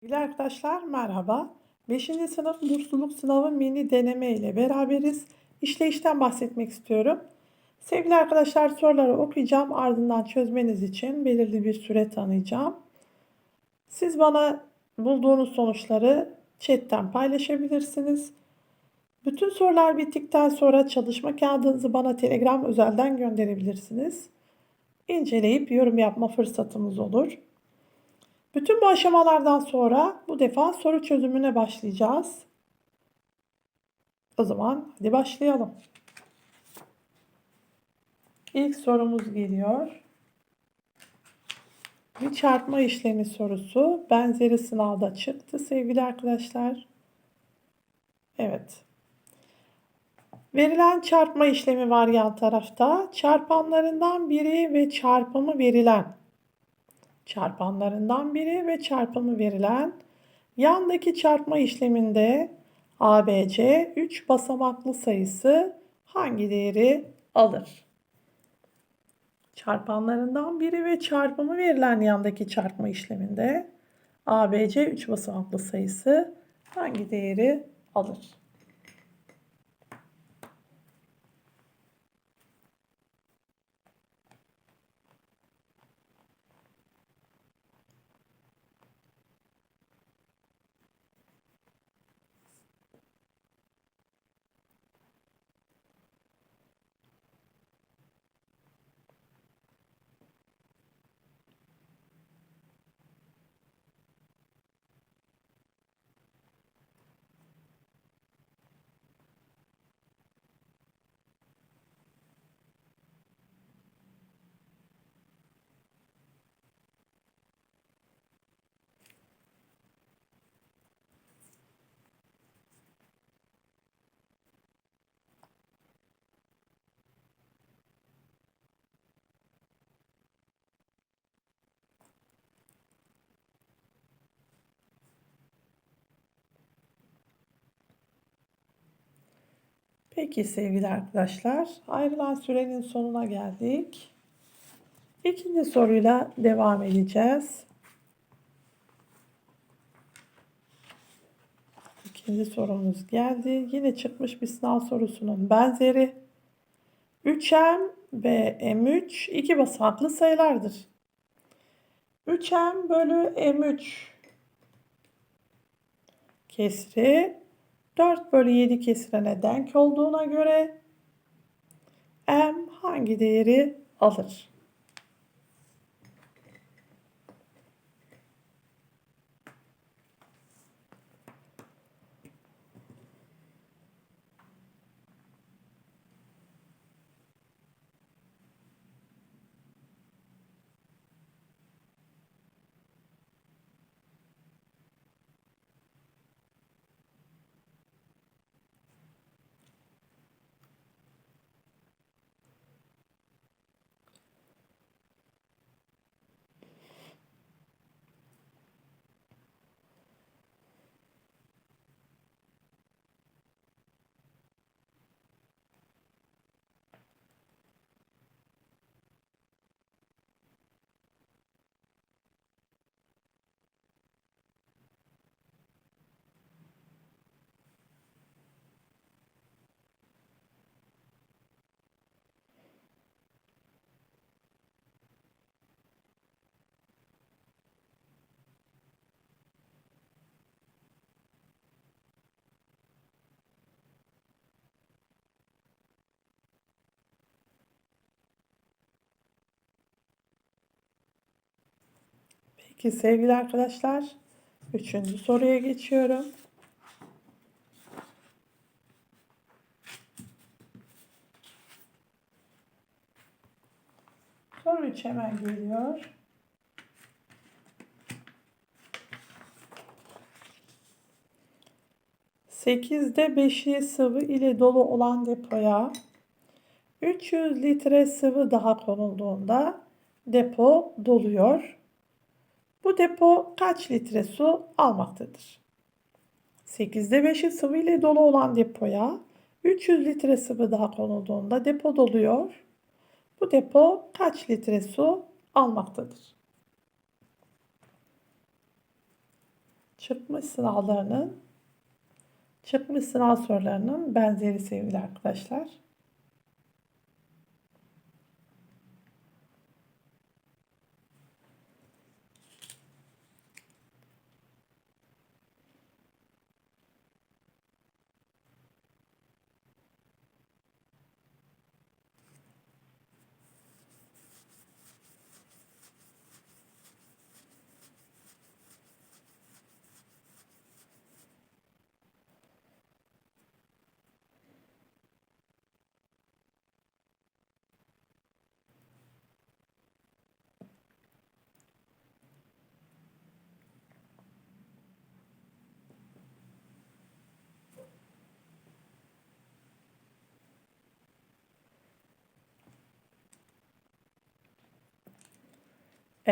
Sevgili arkadaşlar merhaba. 5. sınıf bursluluk sınavı mini deneme ile beraberiz. İşleyişten bahsetmek istiyorum. Sevgili arkadaşlar soruları okuyacağım. Ardından çözmeniz için belirli bir süre tanıyacağım. Siz bana bulduğunuz sonuçları chatten paylaşabilirsiniz. Bütün sorular bittikten sonra çalışma kağıdınızı bana Telegram özelden gönderebilirsiniz. İnceleyip yorum yapma fırsatımız olur. Bütün bu aşamalardan sonra bu defa soru çözümüne başlayacağız. O zaman hadi başlayalım. İlk sorumuz geliyor. Bir çarpma işlemi sorusu. Benzeri sınavda çıktı sevgili arkadaşlar. Evet. Verilen çarpma işlemi var yan tarafta. Çarpanlarından biri ve çarpımı verilen çarpanlarından biri ve çarpımı verilen yandaki çarpma işleminde ABC 3 basamaklı sayısı hangi değeri alır? Çarpanlarından biri ve çarpımı verilen yandaki çarpma işleminde ABC 3 basamaklı sayısı hangi değeri alır? Peki sevgili arkadaşlar, ayrılan sürenin sonuna geldik. İkinci soruyla devam edeceğiz. İkinci sorumuz geldi. Yine çıkmış bir sınav sorusunun benzeri. 3m ve m3 iki basamaklı sayılardır. 3m bölü m3 kesri 4 bölü 7 kesirine denk olduğuna göre m hangi değeri alır? Peki sevgili arkadaşlar, üçüncü soruya geçiyorum. Soru 3 hemen geliyor. Sekizde beşi sıvı ile dolu olan depoya 300 litre sıvı daha konulduğunda depo doluyor. Bu depo kaç litre su almaktadır? 8'de 5'i sıvı ile dolu olan depoya 300 litre sıvı daha konulduğunda depo doluyor. Bu depo kaç litre su almaktadır? çıkmış sınavlarının çıkmış sınav sorularının benzeri sevgili arkadaşlar.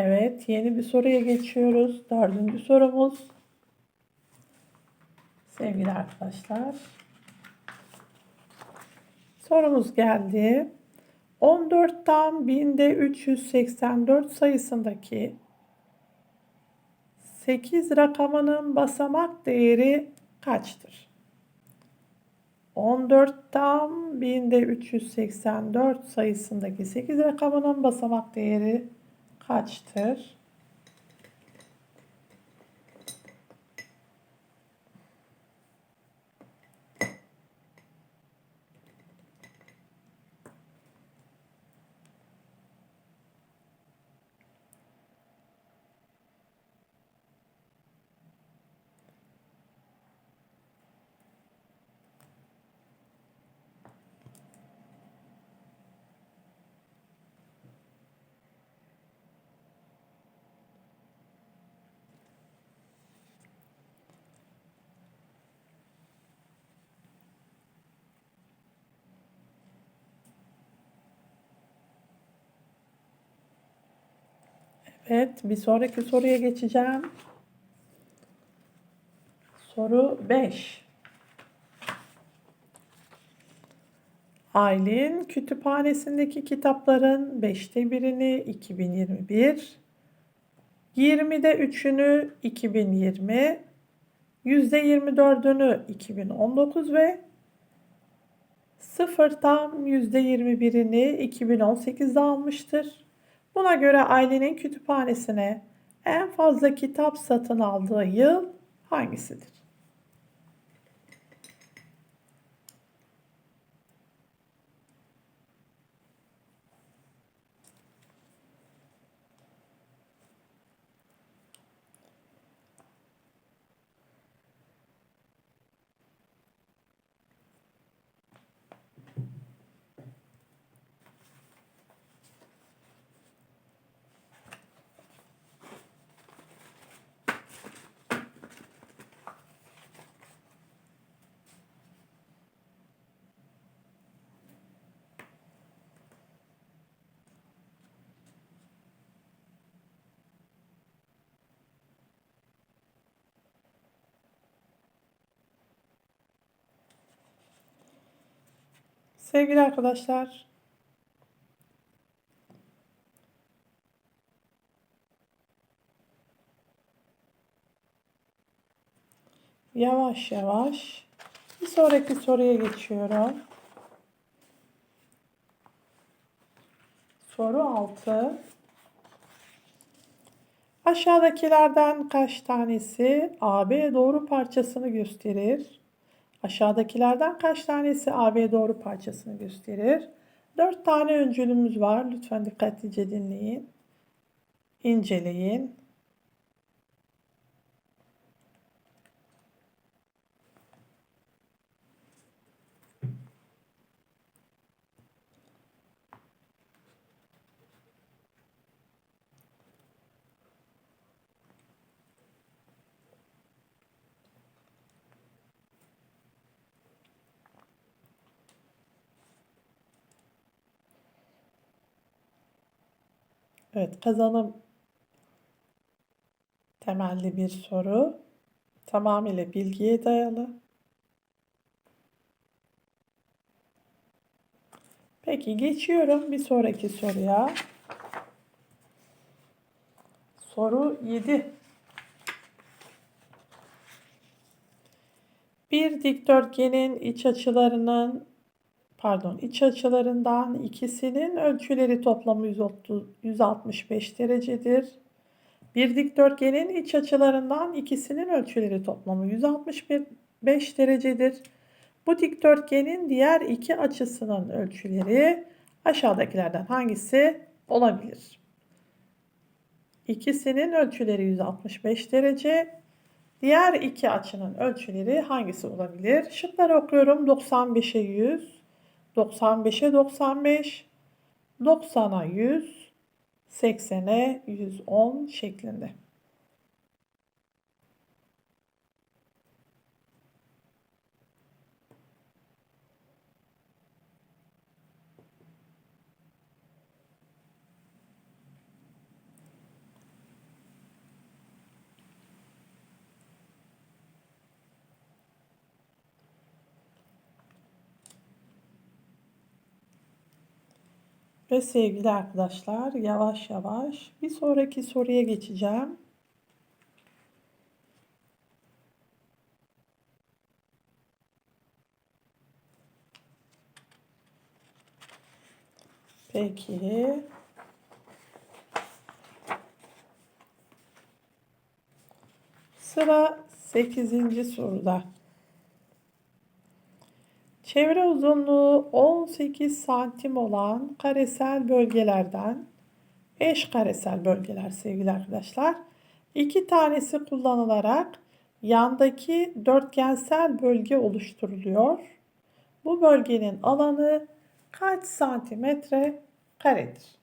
Evet, yeni bir soruya geçiyoruz. Dördüncü sorumuz. Sevgili arkadaşlar. Sorumuz geldi. 14'ten binde 384 sayısındaki 8 rakamının basamak değeri kaçtır? 14'ten binde 384 sayısındaki 8 rakamının basamak değeri kaçtır? Evet, bir sonraki soruya geçeceğim. Soru 5. Aylin kütüphanesindeki kitapların 5'te birini 2021, 20'de 3'ünü 2020, %24'ünü 2019 ve 0 tam %21'ini 2018'de almıştır. Buna göre ailenin kütüphanesine en fazla kitap satın aldığı yıl hangisidir? Sevgili arkadaşlar, yavaş yavaş bir sonraki soruya geçiyorum. Soru 6. Aşağıdakilerden kaç tanesi AB doğru parçasını gösterir? Aşağıdakilerden kaç tanesi AB doğru parçasını gösterir? 4 tane öncülümüz var. Lütfen dikkatlice dinleyin. İnceleyin. Evet, kazanım temelli bir soru. Tamamıyla bilgiye dayalı. Peki geçiyorum bir sonraki soruya. Soru 7. Bir dikdörtgenin iç açılarının pardon iç açılarından ikisinin ölçüleri toplamı 130, 165 derecedir. Bir dikdörtgenin iç açılarından ikisinin ölçüleri toplamı 165 derecedir. Bu dikdörtgenin diğer iki açısının ölçüleri aşağıdakilerden hangisi olabilir? İkisinin ölçüleri 165 derece. Diğer iki açının ölçüleri hangisi olabilir? Şıkları okuyorum. 95'e 100, 95'e 95, 90'a 100, 80'e 110 şeklinde. Ve sevgili arkadaşlar yavaş yavaş bir sonraki soruya geçeceğim. Peki. Sıra 8. soruda. Çevre uzunluğu 18 santim olan karesel bölgelerden eş karesel bölgeler sevgili arkadaşlar. İki tanesi kullanılarak yandaki dörtgensel bölge oluşturuluyor. Bu bölgenin alanı kaç santimetre karedir?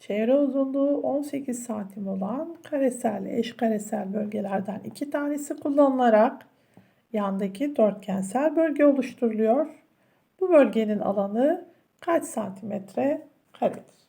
Çevre uzunluğu 18 santim olan karesel, eş karesel bölgelerden iki tanesi kullanılarak yandaki dörtgensel bölge oluşturuluyor. Bu bölgenin alanı kaç santimetre karedir?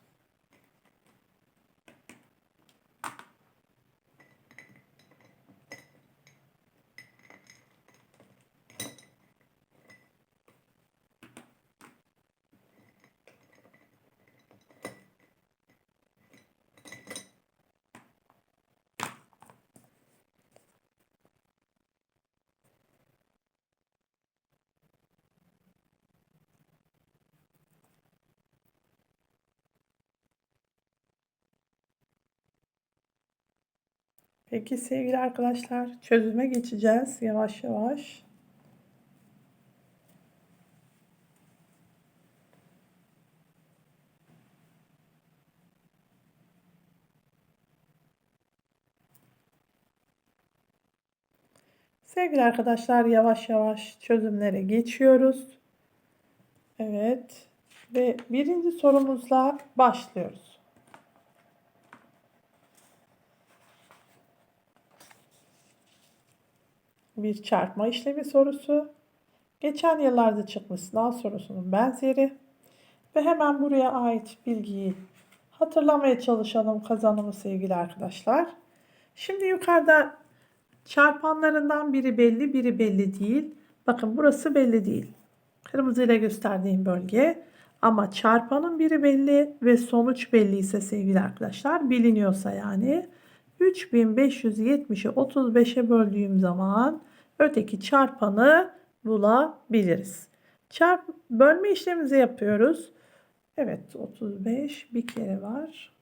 Peki sevgili arkadaşlar çözüme geçeceğiz yavaş yavaş. Sevgili arkadaşlar yavaş yavaş çözümlere geçiyoruz. Evet ve birinci sorumuzla başlıyoruz. Bir çarpma işlemi sorusu. Geçen yıllarda çıkmış sınav sorusunun benzeri. Ve hemen buraya ait bilgiyi hatırlamaya çalışalım kazanımı sevgili arkadaşlar. Şimdi yukarıda çarpanlarından biri belli, biri belli değil. Bakın burası belli değil. Kırmızı ile gösterdiğim bölge. Ama çarpanın biri belli ve sonuç belli ise sevgili arkadaşlar biliniyorsa yani 3570'i 35'e böldüğüm zaman öteki çarpanı bulabiliriz. Çarp bölme işlemimizi yapıyoruz. Evet 35 bir kere var.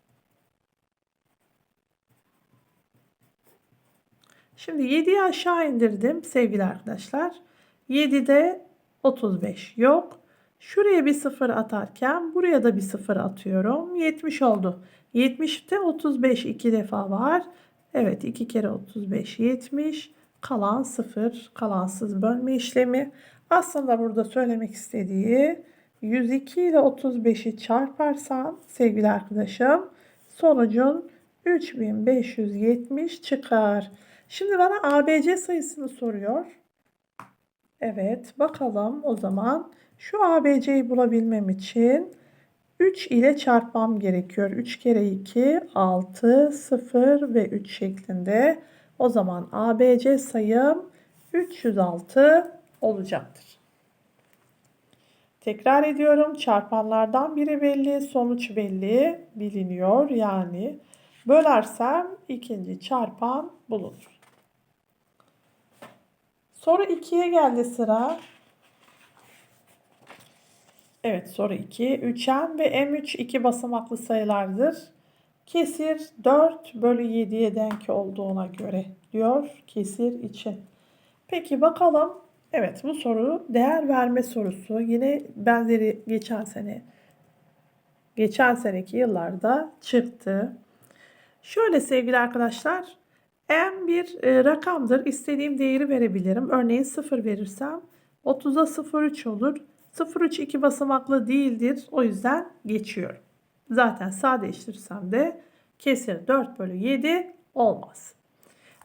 Şimdi 7'yi aşağı indirdim sevgili arkadaşlar. 7'de 35 yok. Şuraya bir sıfır atarken buraya da bir sıfır atıyorum. 70 oldu. 70'te 35 iki defa var. Evet 2 kere 35 70 kalan 0 kalansız bölme işlemi. Aslında burada söylemek istediği 102 ile 35'i çarparsan sevgili arkadaşım sonucun 3570 çıkar. Şimdi bana ABC sayısını soruyor. Evet bakalım o zaman şu ABC'yi bulabilmem için 3 ile çarpmam gerekiyor. 3 kere 2 6 0 ve 3 şeklinde. O zaman ABC sayım 306 olacaktır. Tekrar ediyorum. Çarpanlardan biri belli, sonuç belli, biliniyor. Yani bölersem ikinci çarpan bulunur. Soru 2'ye geldi sıra. Evet soru 2. 3m ve m3 iki basamaklı sayılardır. Kesir 4 bölü 7'ye denk olduğuna göre diyor kesir için. Peki bakalım. Evet bu soru değer verme sorusu. Yine benzeri geçen sene geçen seneki yıllarda çıktı. Şöyle sevgili arkadaşlar m bir e, rakamdır. İstediğim değeri verebilirim. Örneğin 0 verirsem 30'a 0,3 olur. 0,3 iki basamaklı değildir. O yüzden geçiyorum. Zaten sadeleştirirsem de kesir 4 bölü 7 olmaz.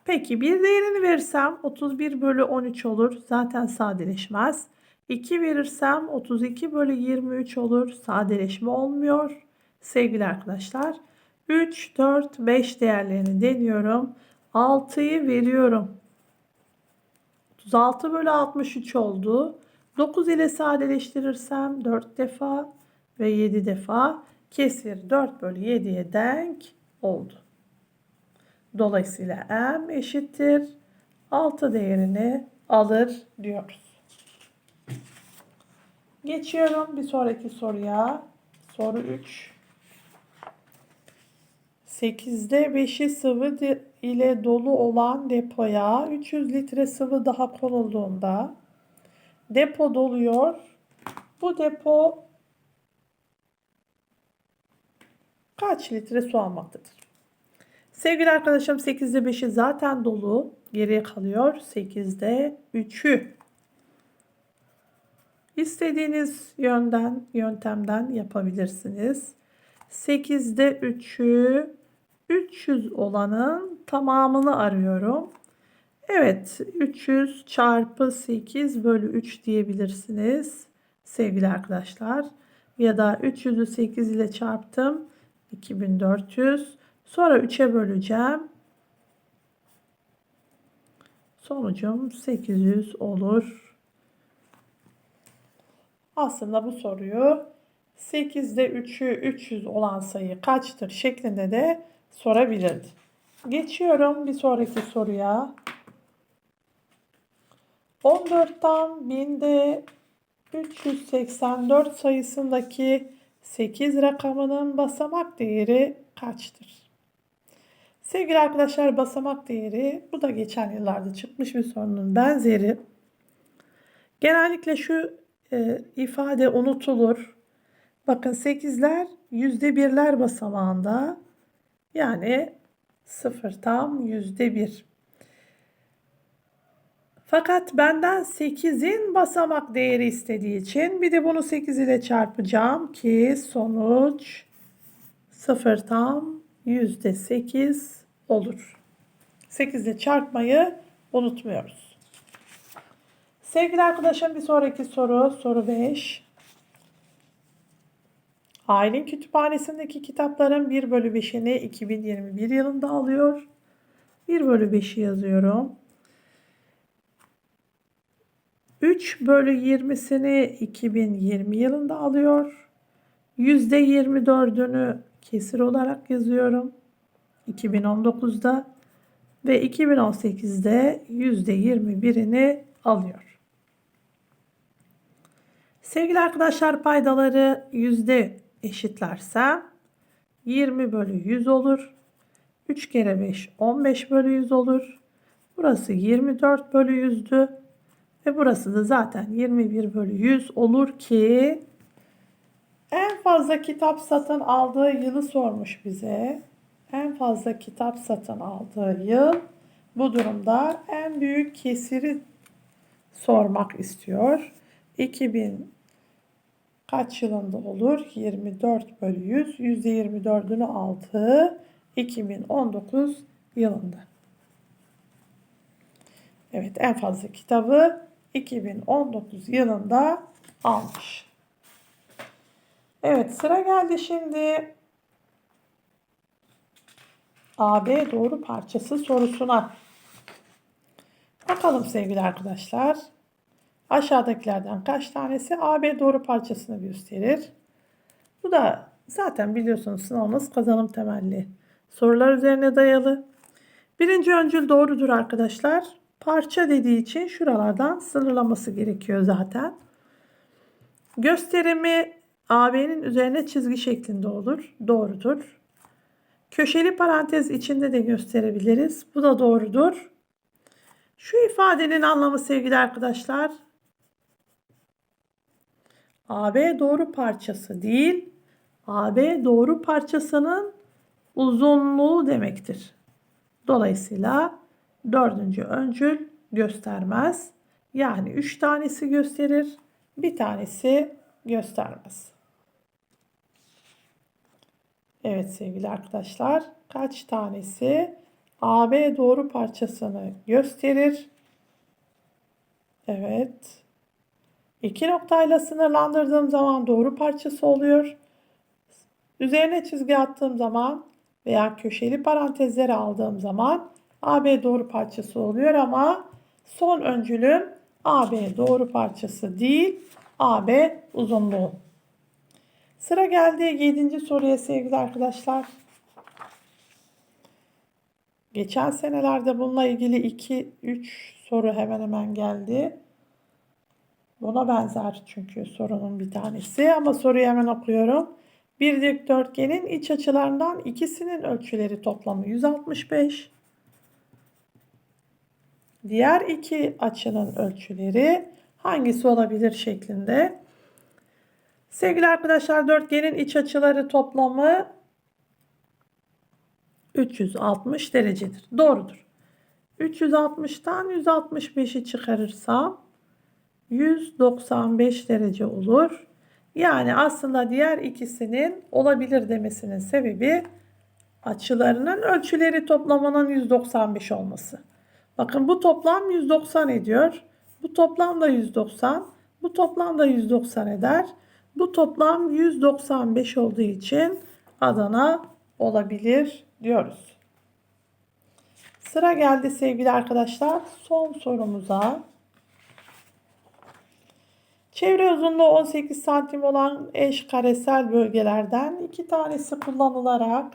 Peki bir değerini verirsem 31 bölü 13 olur. Zaten sadeleşmez. 2 verirsem 32 bölü 23 olur. Sadeleşme olmuyor. Sevgili arkadaşlar 3, 4, 5 değerlerini deniyorum. 6'yı veriyorum. 36 bölü 63 oldu. 9 ile sadeleştirirsem 4 defa ve 7 defa kesir 4 bölü 7'ye denk oldu. Dolayısıyla m eşittir 6 değerini alır diyoruz. Geçiyorum bir sonraki soruya. Soru 3. 8'de 5'i sıvı ile dolu olan depoya 300 litre sıvı daha konulduğunda depo doluyor. Bu depo kaç litre su almaktadır? Sevgili arkadaşım 8'de 5'i zaten dolu. Geriye kalıyor 8'de 3'ü. İstediğiniz yönden, yöntemden yapabilirsiniz. 8'de 3'ü 300 olanın tamamını arıyorum. Evet 300 çarpı 8 bölü 3 diyebilirsiniz sevgili arkadaşlar. Ya da 300'ü 8 ile çarptım 2400. Sonra 3'e böleceğim. Sonucum 800 olur. Aslında bu soruyu 8'de 3'ü 300 olan sayı kaçtır şeklinde de sorabilirdi. Geçiyorum bir sonraki soruya. 14'ten 1000'de 384 sayısındaki 8 rakamının basamak değeri kaçtır? Sevgili arkadaşlar basamak değeri bu da geçen yıllarda çıkmış bir sorunun benzeri. Genellikle şu e, ifade unutulur. Bakın 8'ler yüzde birler basamağında yani 0 tam yüzde bir. Fakat benden 8'in basamak değeri istediği için bir de bunu 8 ile çarpacağım ki sonuç 0 tam %8 olur. 8 ile çarpmayı unutmuyoruz. Sevgili arkadaşım bir sonraki soru soru 5. Ailen kütüphanesindeki kitapların 1 bölü 5'ini 2021 yılında alıyor. 1 bölü 5'i yazıyorum. 3 bölü 20'sini 2020 yılında alıyor. %24'ünü kesir olarak yazıyorum. 2019'da ve 2018'de %21'ini alıyor. Sevgili arkadaşlar paydaları yüzde eşitlersem 20 bölü 100 olur. 3 kere 5 15 bölü 100 olur. Burası 24 bölü 100'dü. Ve burası da zaten 21 bölü 100 olur ki en fazla kitap satın aldığı yılı sormuş bize. En fazla kitap satın aldığı yıl bu durumda en büyük kesiri sormak istiyor. 2000 kaç yılında olur? 24 bölü 100. %24'ünü aldığı 2019 yılında. Evet en fazla kitabı 2019 yılında almış. Evet sıra geldi şimdi AB doğru parçası sorusuna. Bakalım sevgili arkadaşlar. aşağıdakilerden kaç tanesi AB doğru parçasını gösterir? Bu da zaten biliyorsunuz sınavımız kazanım temelli sorular üzerine dayalı. Birinci öncül doğrudur arkadaşlar. Parça dediği için şuralardan sınırlaması gerekiyor zaten. Gösterimi AB'nin üzerine çizgi şeklinde olur. Doğrudur. Köşeli parantez içinde de gösterebiliriz. Bu da doğrudur. Şu ifadenin anlamı sevgili arkadaşlar. AB doğru parçası değil, AB doğru parçasının uzunluğu demektir. Dolayısıyla dördüncü öncül göstermez. Yani üç tanesi gösterir, bir tanesi göstermez. Evet sevgili arkadaşlar, kaç tanesi AB doğru parçasını gösterir? Evet. İki noktayla sınırlandırdığım zaman doğru parçası oluyor. Üzerine çizgi attığım zaman veya köşeli parantezleri aldığım zaman AB doğru parçası oluyor ama son öncülüm AB doğru parçası değil, AB uzunluğu. Sıra geldi 7. soruya sevgili arkadaşlar. Geçen senelerde bununla ilgili 2-3 soru hemen hemen geldi. Buna benzer çünkü sorunun bir tanesi ama soruyu hemen okuyorum. Bir dikdörtgenin iç açılarından ikisinin ölçüleri toplamı 165. Diğer iki açının ölçüleri hangisi olabilir şeklinde. Sevgili arkadaşlar dörtgenin iç açıları toplamı 360 derecedir. Doğrudur. 360'tan 165'i çıkarırsam 195 derece olur. Yani aslında diğer ikisinin olabilir demesinin sebebi açılarının ölçüleri toplamının 195 olması. Bakın bu toplam 190 ediyor. Bu toplam da 190. Bu toplam da 190 eder. Bu toplam 195 olduğu için Adana olabilir diyoruz. Sıra geldi sevgili arkadaşlar son sorumuza. Çevre uzunluğu 18 santim olan eş karesel bölgelerden iki tanesi kullanılarak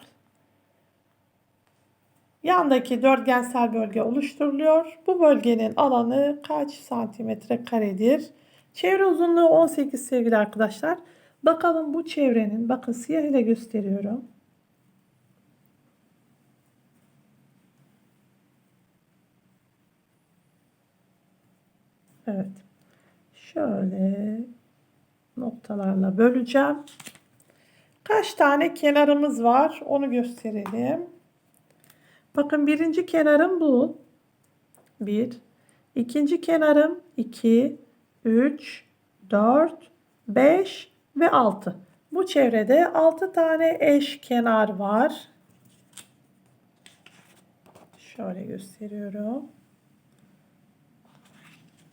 yandaki dörtgensel bölge oluşturuluyor. Bu bölgenin alanı kaç santimetre karedir? Çevre uzunluğu 18 sevgili arkadaşlar. Bakalım bu çevrenin, bakın siyah ile gösteriyorum. Evet. Şöyle noktalarla böleceğim. Kaç tane kenarımız var onu gösterelim. Bakın birinci kenarım bu. Bir. İkinci kenarım iki, üç, dört, beş ve altı. Bu çevrede altı tane eş kenar var. Şöyle gösteriyorum.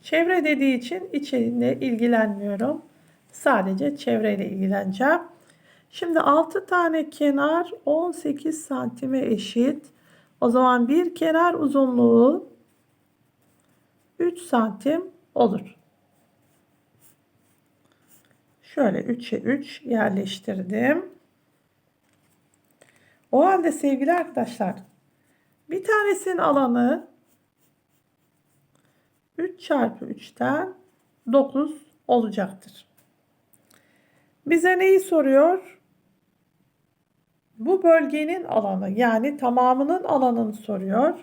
Çevre dediği için içinde ilgilenmiyorum. Sadece çevreyle ilgileneceğim. Şimdi 6 tane kenar 18 santime eşit. O zaman bir kenar uzunluğu 3 santim olur. Şöyle 3'e 3 yerleştirdim. O halde sevgili arkadaşlar bir tanesinin alanı 3 çarpı 3'ten 9 olacaktır. Bize neyi soruyor? Bu bölgenin alanı yani tamamının alanını soruyor.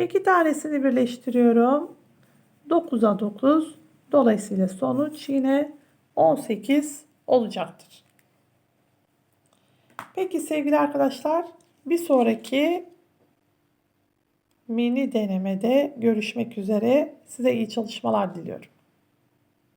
İki tanesini birleştiriyorum. 9'a 9. Dolayısıyla sonuç yine 18 olacaktır. Peki sevgili arkadaşlar bir sonraki mini denemede görüşmek üzere. Size iyi çalışmalar diliyorum.